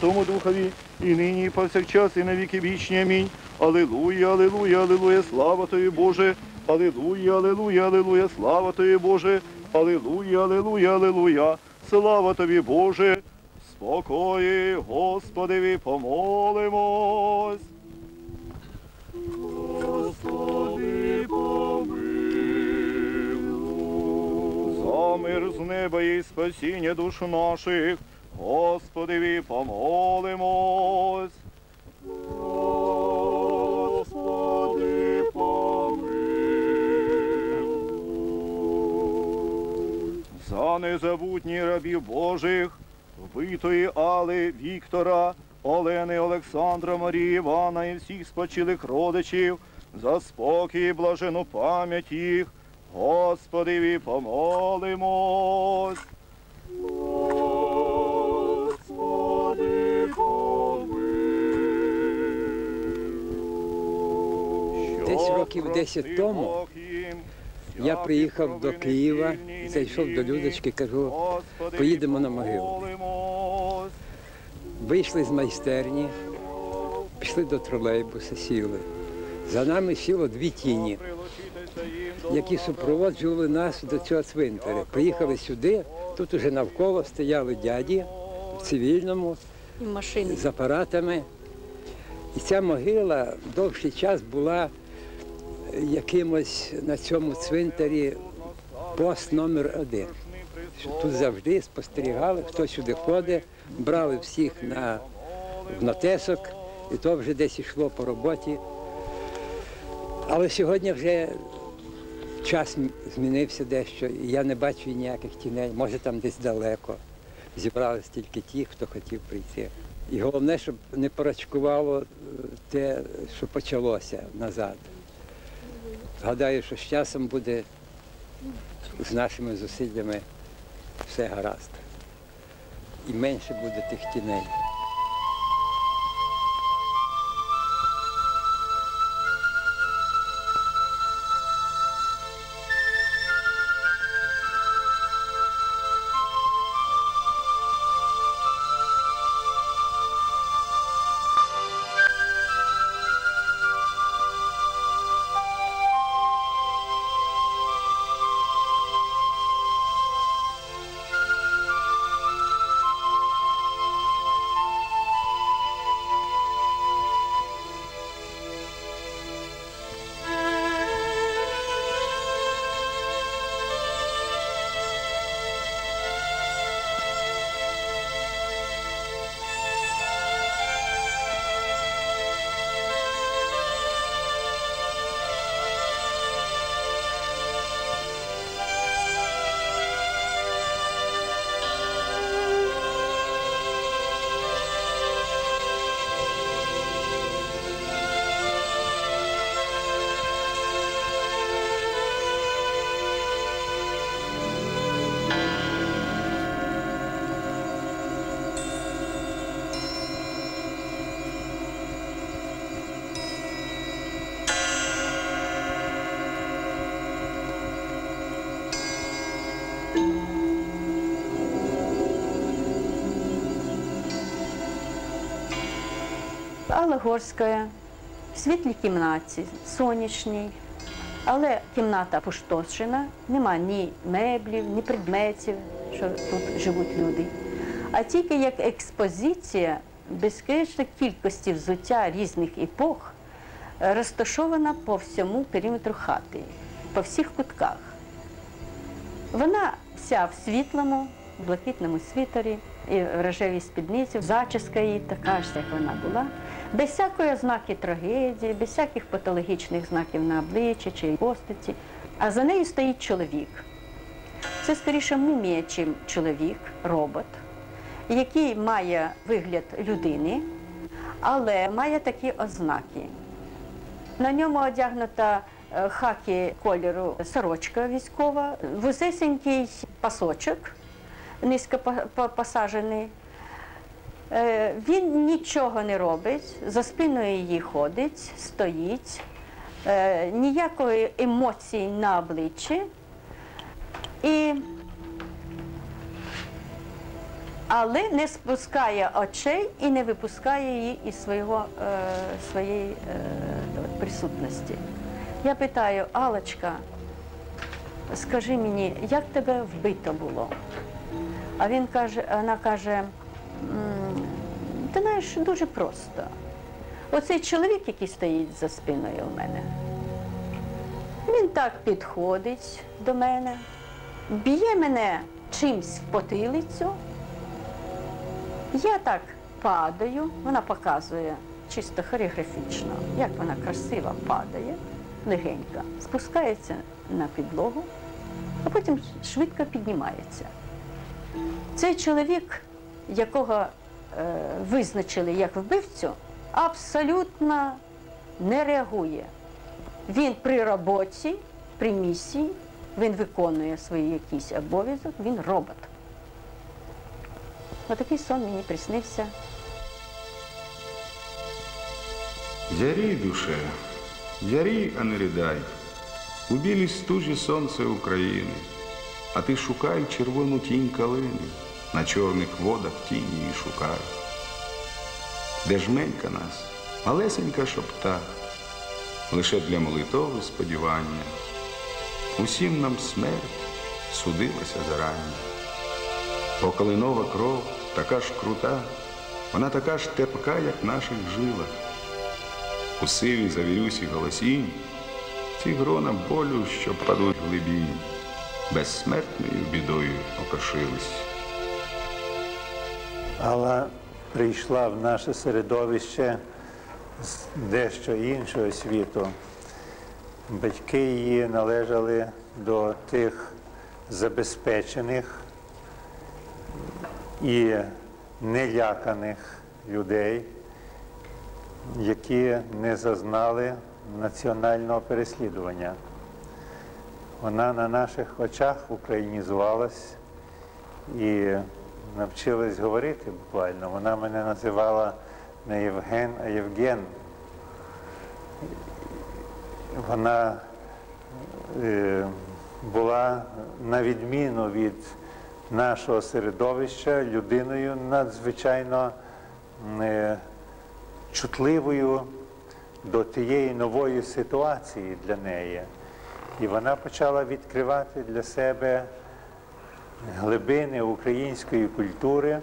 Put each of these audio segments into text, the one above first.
Тому Духові, і нині, і повсякчас, і на віки вічні. Амінь. Алілуя, алілуя, алілуя, слава тобі, Боже. Алілуя, алілуя, алілуя, слава тобі, Боже. Алілуя, алілуя, алілуя, слава тобі, Боже. Спокої, Господеві, помолимось. Господи, помилуй. За мир з неба і спасіння душ наших, Господеві помолимось. Господи, помилуй. За незабутні рабів Божих, вбитої Али, Віктора, Олени, Олександра, Марії, Івана і всіх спочилих родичів, за спокій і блажену пам'ять їх, Господеві помолимось. Років 10 тому я приїхав до Києва, зайшов до Людочки, кажу, поїдемо на могилу. Вийшли з майстерні, пішли до тролейбуса, сіли. За нами сіло дві тіні, які супроводжували нас до цього цвинтаря. Приїхали сюди, тут уже навколо стояли дяді в цивільному з апаратами. І ця могила довший час була якимось на цьому цвинтарі пост номер один. Тут завжди спостерігали, хто сюди ходить, брали всіх на нотесок, і то вже десь йшло по роботі. Але сьогодні вже час змінився дещо, і я не бачу ніяких тіней, може там десь далеко. Зібрались тільки ті, хто хотів прийти. І головне, щоб не порачкувало е, те, що почалося назад. Гадаю, що з часом буде з нашими зусиллями все гаразд. І менше буде тих тіней. Алла Горська в світлій кімнаті, сонячній, але кімната пустошена, нема ні меблів, ні предметів, що тут живуть люди. А тільки як експозиція безкінечної кількості взуття різних епох розташована по всьому периметру хати, по всіх кутках. Вона вся в світлому, блакитному світорі і в спідниці, зачіска її така ж, як вона була, без всякої ознаки трагедії, без всяких патологічних знаків на обличчі чи постаті. А за нею стоїть чоловік. Це скоріше мумія, чим чоловік, робот, який має вигляд людини, але має такі ознаки. На ньому одягнута е, хакі кольору сорочка військова, вузесенький пасочок, низько по- по- посаджений. Е, Він нічого не робить, за спиною її ходить, стоїть, е, ніякої емоції на обличчі. І але не спускає очей і не випускає її із свого, е, своєї е, присутності. Я питаю, Алочка, скажи мені, як тебе вбито було? А він каже, вона каже, ти знаєш, дуже просто. Оцей чоловік, який стоїть за спиною у мене, він так підходить до мене, б'є мене чимсь в потилицю. Я так падаю, вона показує чисто хореографічно, як вона красиво падає, легенько, спускається на підлогу, а потім швидко піднімається. Цей чоловік, якого е, визначили як вбивцю, абсолютно не реагує. Він при роботі, при місії, він виконує свій якийсь обов'язок, він робот. Отакий сон мені приснився. Зярій, душе, зярій, а не рідай. У білій стужі сонце України, а ти шукай червону тінь калини, на чорних водах тіні її шукай. Де жменька нас, малесенька шопта, лише для молитови сподівання. Усім нам смерть судилася зарані. Бо калинова кров така ж крута, вона така ж тепка, як наших жилах. У сивій завірюсі голосінь, ці грона болю, що падуть глибінь, безсмертною бідою окошились. Алла прийшла в наше середовище з дещо іншого світу. Батьки її належали до тих забезпечених і неляканих людей, які не зазнали національного переслідування. Вона на наших очах українізувалась і навчилась говорити буквально. Вона мене називала не Євген, а Євген. Вона е, була на відміну від нашого середовища людиною надзвичайно е, чутливою до тієї нової ситуації для неї. І вона почала відкривати для себе глибини української культури,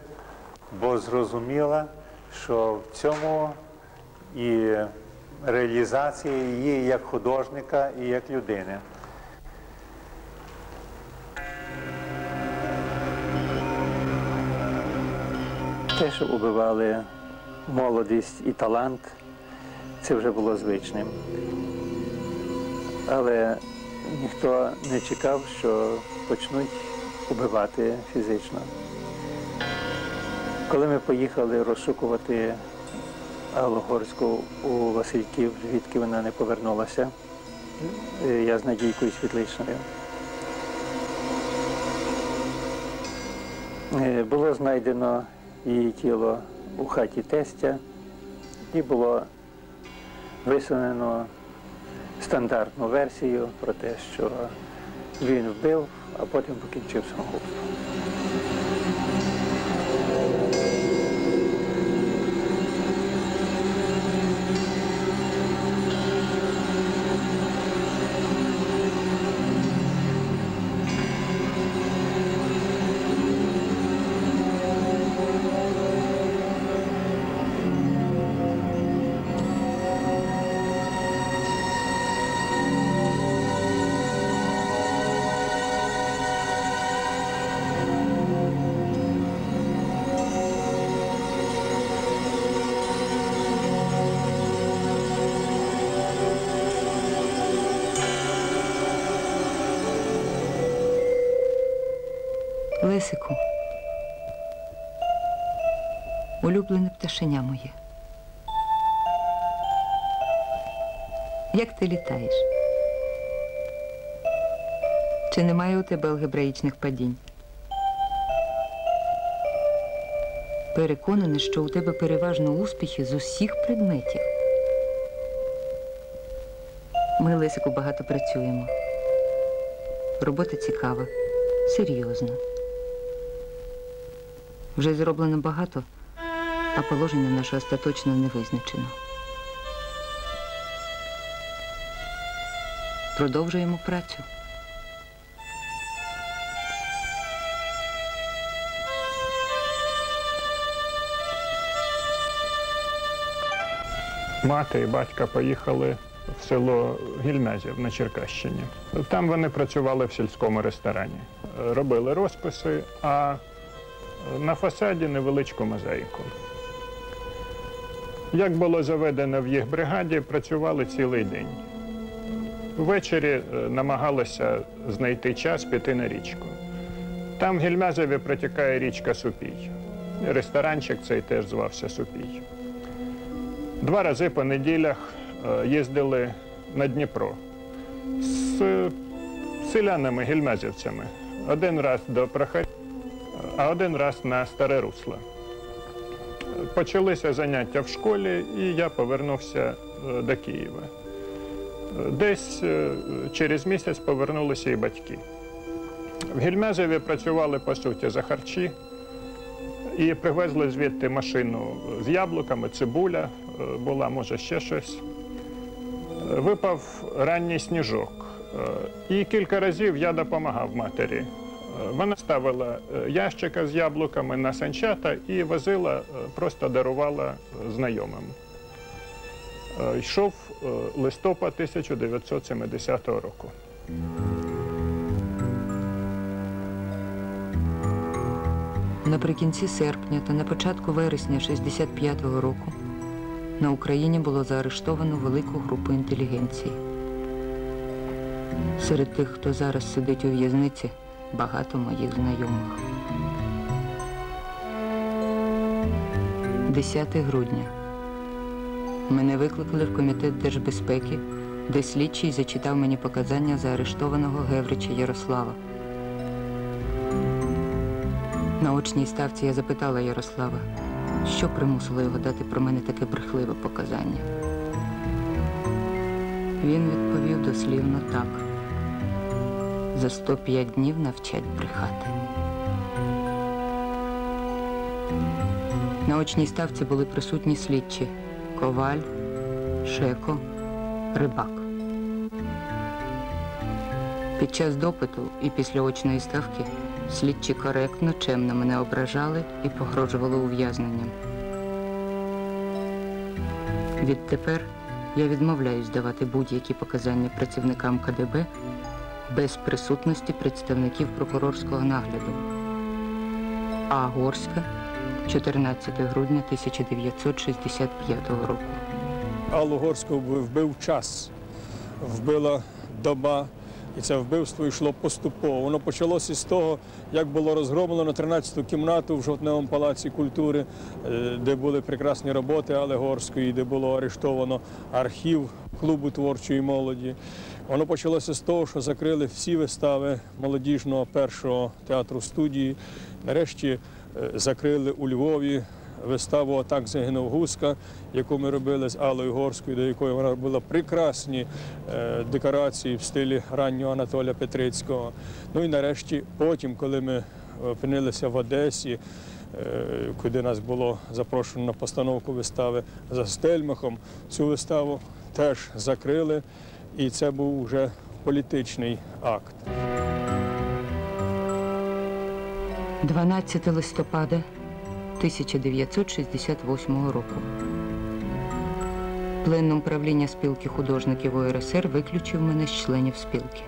бо зрозуміла, що в цьому і реалізація її як художника і як людини. Те, що убивали молодість і талант, це вже було звичним. Але ніхто не чекав, що почнуть убивати фізично. Коли ми поїхали розшукувати Аллу Горську у Васильків, звідки вона не повернулася, я з Надійкою Світличною. Е, Було знайдено її тіло у хаті тестя і було висунено стандартну версію про те, що він вбив, а потім покінчив самогубством. Лисику, улюблене пташеня моє. Як ти літаєш? Чи немає у тебе алгебраїчних падінь? Переконаний, що у тебе переважно успіхи з усіх предметів. Ми, Лисику, багато працюємо. Робота цікава, серйозна. Вже зроблено багато, а положення наше остаточно не визначено. Продовжуємо працю. Мати і батька поїхали в село Гільмязів на Черкащині. Там вони працювали в сільському ресторані, робили розписи, а на фасаді невеличку мозаїку. Як було заведено в їх бригаді, працювали цілий день. Ввечері е, намагалися знайти час піти на річку. Там в Гільмязеві протікає річка Супій. Ресторанчик цей теж звався Супій. Два рази по неділях е, їздили на Дніпро з е, селянами, гільмязівцями. Один раз до Прохаря, а один раз на Старе Русло. Почалися заняття в школі, і я повернувся е, до Києва. Десь е, через місяць повернулися і батьки. В Гільмязеві працювали по суті за харчі і привезли звідти машину з яблуками, цибуля е, була, може ще щось. Випав ранній сніжок. І кілька разів я допомагав матері. Вона ставила е, ящика з яблуками на санчата і возила, е, просто дарувала е, знайомим. Йшов листопад 1970 року. Наприкінці серпня та на початку вересня 65-го року на Україні було заарештовано велику групу інтелігенції. Серед тих, хто зараз сидить у в'язниці, багато моїх знайомих. 10 грудня. Мене викликали в комітет держбезпеки, де слідчий зачитав мені показання заарештованого Геврича Ярослава. На очній ставці я запитала Ярослава, що примусило його дати про мене таке брехливе показання. Він відповів дослівно так. За 105 днів навчать брехати. На очній ставці були присутні слідчі Коваль, Шеко, Рибак. Під час допиту і після очної ставки слідчі коректно, чемно мене ображали і погрожували ув'язненням. Відтепер я відмовляюсь давати будь-які показання працівникам КДБ без присутності представників прокурорського нагляду. А. Горська, 14 грудня 1965 року. Аллу Горську вбив, час, вбила доба, і це вбивство йшло поступово. Воно почалося з того, як було розгромлено 13-ту кімнату в Жовтневому палаці культури, е, де були прекрасні роботи Алли Горської, де було арештовано архів клубу творчої молоді. Воно почалося з того, що закрили всі вистави молодіжного першого театру студії. Нарешті е, закрили у Львові виставу Отак загинув Гуска, яку ми робили з Аллою Горською, до якої вона робила прекрасні е, декорації в стилі раннього Анатолія Петрицького. Ну і нарешті, потім, коли ми опинилися в Одесі, е, куди нас було запрошено на постановку вистави за Стельмахом, цю виставу теж закрили, і це був вже політичний акт. 12 листопада 1968 року. Пленнум правління спілки художників УРСР виключив мене з членів спілки.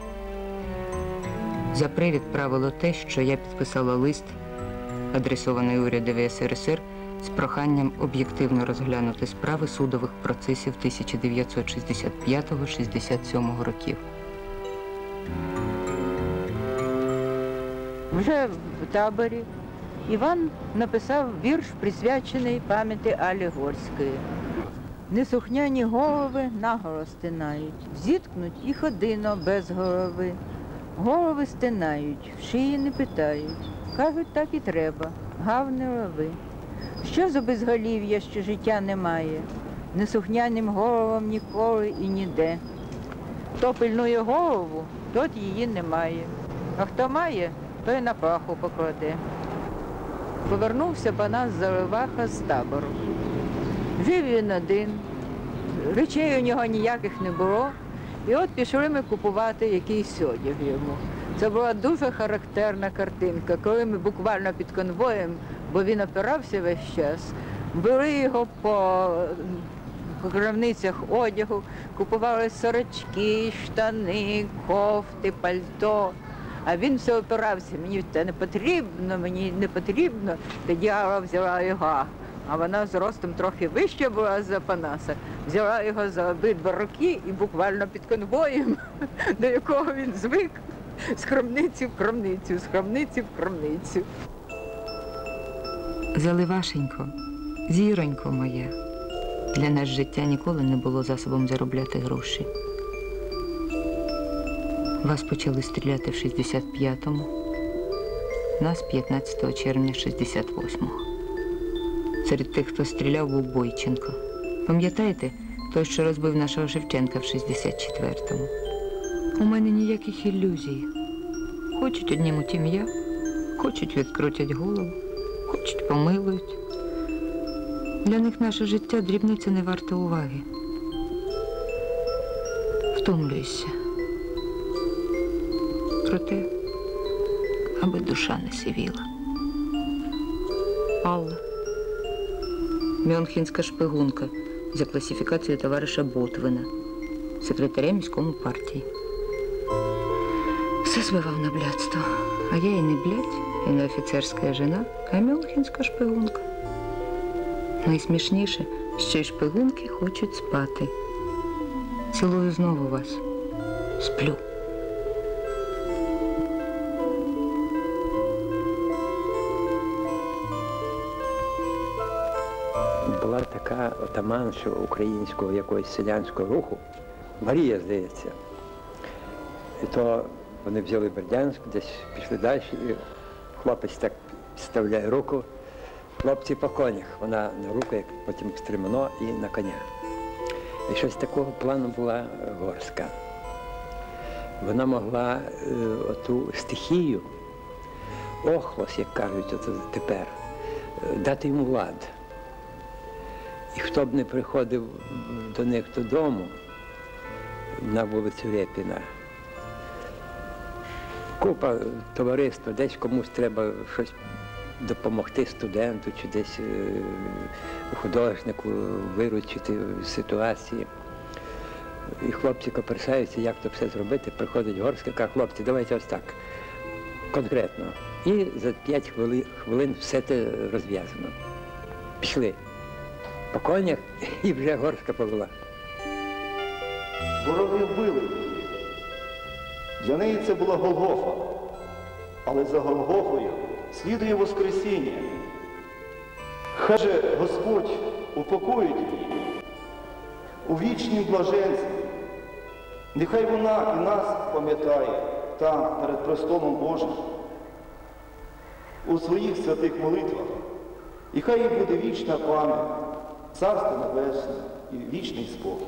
За привід правило те, що я підписала лист, адресований урядові СРСР, з проханням об'єктивно розглянути справи судових процесів 1965-67 років. Вже в таборі Іван написав вірш, присвячений пам'яті Алі Горської. Несухняні голови нагоро стинають, зіткнуть і ходино без голови. Голови стинають, в шиї не питають. Кажуть, так і треба, гав не лови. Що за безголів'я, що життя немає? Несухняним головам ніколи і ніде. Хто пильнує голову, тот її немає. А хто має, той на праху покладе. повернувся Панас Заливаха з табору. Жив він один, речей у нього ніяких не було. І от пішли ми купувати якийсь одяг йому. Це була дуже характерна картинка, коли ми буквально під конвоєм, бо він опирався весь час, били його по по крамницях одягу, купували сорочки, штани, кофти, пальто. А він все опирався, мені це не потрібно, мені не потрібно. Тоді Алла взяла його. А вона з ростом трохи вища була за Панаса. Взяла його за обидва руки і буквально під конвоєм, до якого він звик, з крамниці в крамницю, з крамниці в крамницю. Заливашенько, зіронько моя. Для нас життя ніколи не було засобом заробляти гроші. Вас почали стріляти в 65-му, нас 15 червня 68-го. Серед тих, хто стріляв, був Бойченко. Пам'ятаєте, той, що розбив нашого Шевченка в 64-му? У мене ніяких ілюзій. Хочуть однімуть ім'я, хочуть відкрутять голову, хочуть помилують. Для них наше життя дрібниця не варта уваги. Втомлююся. Проте, аби душа не сивіла. Алла. Мюнхенська шпигунка за класифікацією товариша Ботвина, секретаря міському партії. Все звивав на блядство. А я і не блядь, і офіцерська жена, а мюнхенська шпигунка. Найсмішніше, що й шпигунки хочуть спати. Цілую знову вас. Сплю. Була така отаманша українського якогось селянського руху, Марія, здається. І то вони взяли Бердянськ, десь пішли далі, хлопець так підставляє руку. Хлопці по конях, вона на руку, як потім стримано і на коня. І щось такого плану була е, горська. Вона могла е, оту стихію, охлос, як кажуть от тепер, е, дати йому лад. І хто б не приходив до них додому на вулицю Репіна, купа товариства, десь комусь треба щось допомогти студенту чи десь е, художнику виручити ситуації. І хлопці коперсаються, як то все зробити. Приходить горська, каже, хлопці, давайте ось так, конкретно. І за п'ять хвилин, хвилин все це розв'язано. Пішли по конях і вже горська повела. Вороги вбили. Для неї це була Голгофа. Але за Голгофою слідує Воскресіння. Хай же Господь упокоїть її у вічнім блаженстві. Нехай вона і нас пам'ятає там, перед престолом Божим, у своїх святих молитвах. І хай їй буде вічна пам'ять, царство небесне і вічний спокій.